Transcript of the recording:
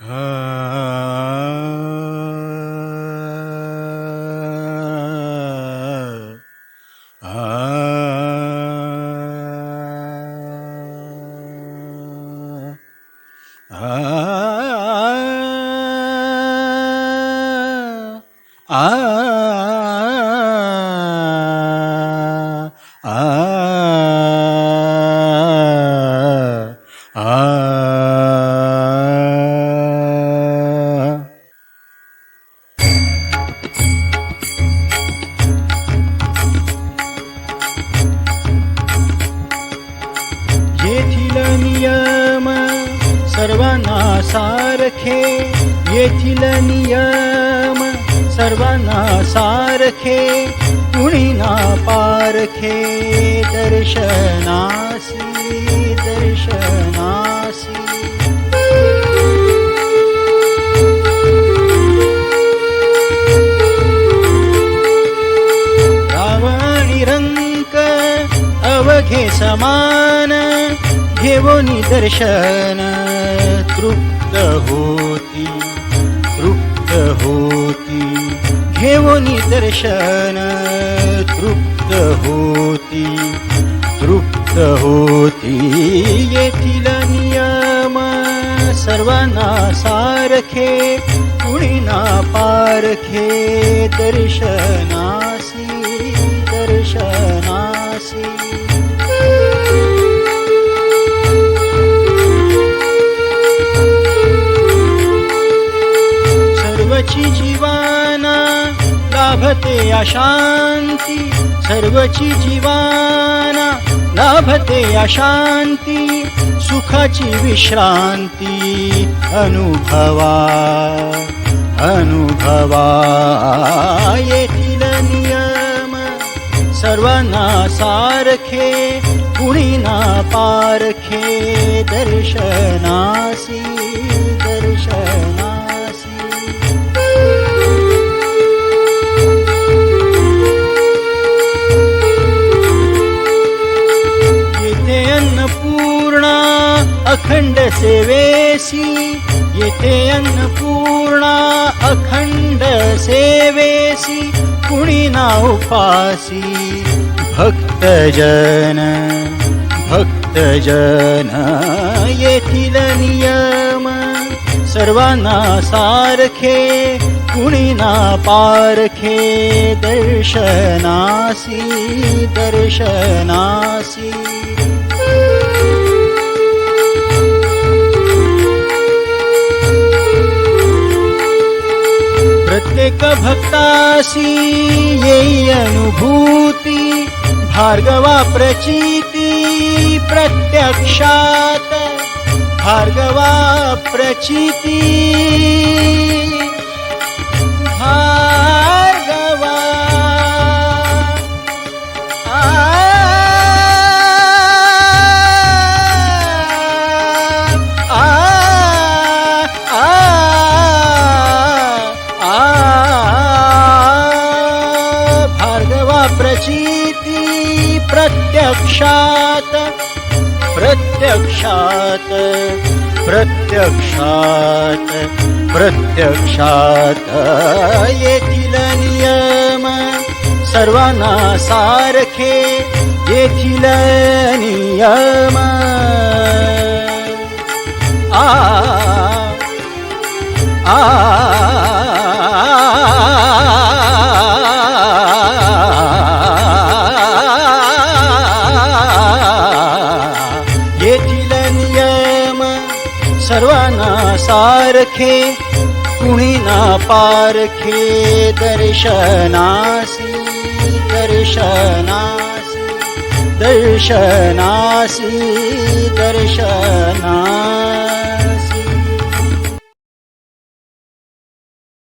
Ah येथील नियम सर्वांना सारखे येथील नियम सर्वांना सारखे कुणी ना पारखे दर्शनासी दर्शनासी। रंक अवघे समान घेवोनी दर्शन. तृप्त होती तृप्त होती. घेवोनी दर्शन तृप्त होती तृप्त होती. येथील नियम सर्वांना सारखे कुणीना पारखे दर्शनासी दर्शनासी. लाभते अशांती सर्वची जीवाना लाभते अशांती सुखाची विश्रांती अनुभवा अनुभवा. येथील नियम सर्वांना सारखे कुणी ना पारखे दर्शनासी. अखंड सेवेसी येथे अन्नपूर्णा अखंड सेवेसी कुणी ना उपासी भक्तजन भक्तजन, येथील नियम सर्वांना सारखे, कुणी ना पारखे? दर्शनासी दर्शनासी। एक भक्ताशी येई अनुभूती भार्गवा प्रचिती प्रत्यक्षात. भार्गवा प्रचिती प्रचिती प्रत्यक्षात प्रत्यक्षात प्रत्यक्षात प्रत्यक्षात। येथील नियम सर्वांना सारखे येथील नियम। आ आ। सारखे कुणी ना पारखे दर्शनासी दर्शनासी दर्शनासी दर्शना